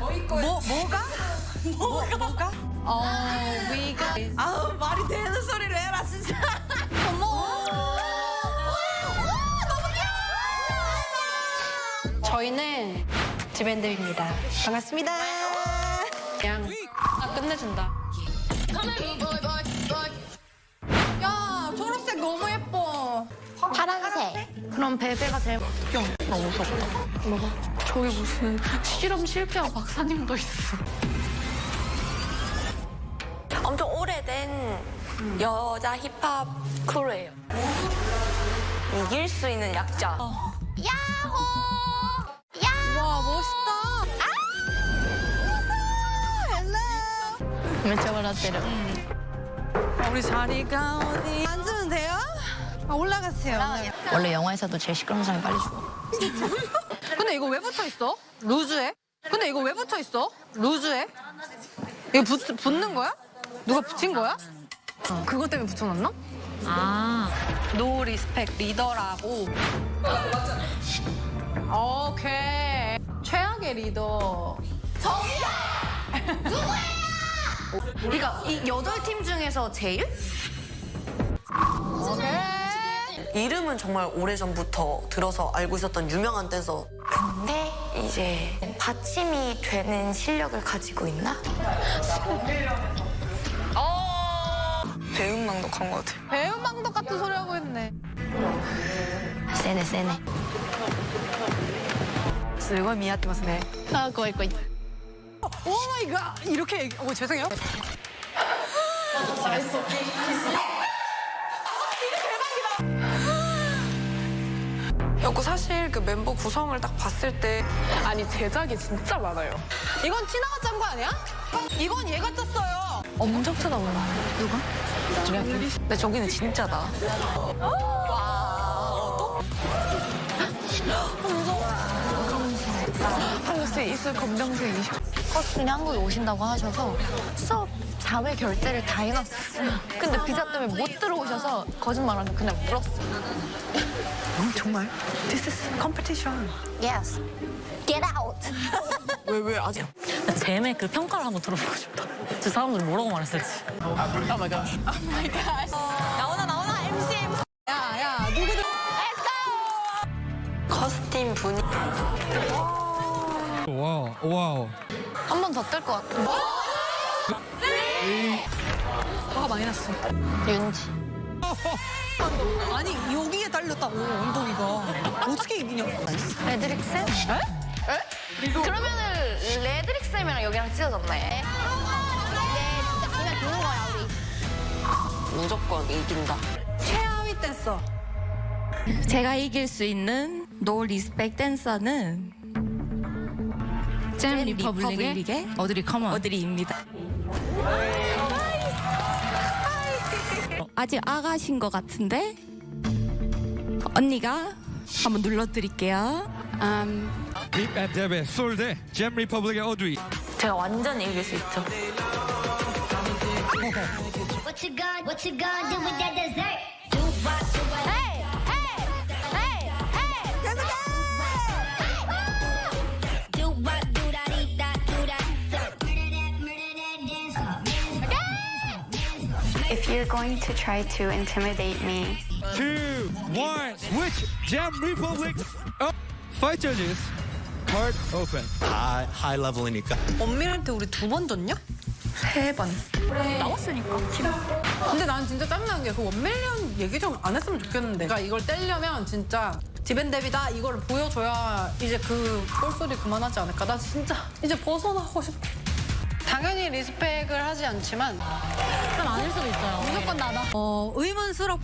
뭐 뭐가? 뭐 뭐가? 어, 위가 아우 말이 되는 소리를 해라 진짜. 저희는 지밴드입니다. 반갑습니다. 그냥 아, 끝내준다. 야 초록색 너무 예뻐. 파란색. 그럼 베베가 제일 나 무섭다. 뭐가? 저기 무슨 실험 실패한 박사님도 있어. 엄청 오래된 여자 힙합 크루예요. 이길 수 있는 약자. 어. 야호! 야호! 와 멋있다. 아, 멜차 발라때려. 음. 우리 자리가 어디? 앉으면 돼요? 아, 올라갔어요. 원래 영화에서도 제일 시끄러운 사람이 빨리 죽어. 근데 이거 왜 붙어 있어? 루즈에? 근데 이거 왜 붙어 있어? 루즈에? 이거 붙, 붙는 거야? 누가 붙인 거야? 그것 때문에 붙여놨나? 아, 노 리스펙 리더라고. 오케이. 최악의 리더. 정답! 누구야? 그러니까 이 여덟 팀 중에서 제일? 오케이. 이름은 정말 오래전부터 들어서 알고 있었던 유명한 댄서. 근데 이제 받침이 되는 실력을 가지고 있나? 어. 배은망덕한 것 같아. 배은망덕 같은 소리 하고 있네. 세네, 세네. すごい見合ってますね。 아, 거의, 거의. 오 마이 갓! 이렇게 얘기... 어, 죄송해요. 그 사실 그 멤버 구성을 딱 봤을 때 아니 제작이 진짜 많아요. 이건 티나가 짠 거 아니야? 이건 얘가 짰어요. 엄청 쳐다보네. 누가? 근데 저기는 진짜다. 할로스 입술 검정색이셔. 허스틴이 한국에 오신다고 하셔서 수업 자회 결제를 다 해놨어요. 근데 비자 때문에 못 들어오셔서 거짓말하면 그냥 물었어요. 정말? This is competition. Yes. Get out. 왜 왜 아직? 잼의 그 평가를 한번 들어보고 싶다. 저 사람들이 뭐라고 말했을지. 나오나 나오나 MC. 야, 야, 누구들? 커스팀 분이 와우, 와우. 한 번 더 뜰 것 같은데. 화가 많이 났어. 윤지. 아니 여기에 달렸다고 엉덩이가 어떻게 이기냐? 레드릭스? 그러면은 레드릭스이랑 여기랑 찢어졌네. 네, 진짜 그냥 좋은 거야 우리. 무조건 이긴다. 최하위 댄서. 제가 이길 수 있는 노 리스펙 댄서는 잼 리퍼블릭의 어들이 커먼. 어드리입니다. 아직 아가신 것 같은데 언니가 한번 눌러드릴게요. 음, 립앤 데베, 솔데, 잼 리퍼블릭의 어드리. 제가 완전히 이길 수 있죠. What you gonna, what you gonna do with that dessert? Do what, do what. Hey, If you're going to try to intimidate me, Two, one, switch. 잼 리퍼블릭. 어, fight judges. Card open. 다 하이 레벨이니까 원밀한테 우리 두 번 졌냐? 세 번. 근데 난 진짜 짜증나는 게 그 원밀리언 얘기 좀 안 했으면 좋겠는데. 그러니까 이걸 떼려면 진짜 디벤데비다 이걸 보여줘야 이제 그 꼴소리 그만하지 않을까. 나 진짜 이제 벗어나고 싶어. 당연히 리스펙을 하지 않지만 좀 아닐 수도 있어요. 무조건 나다. 어 의문스럽.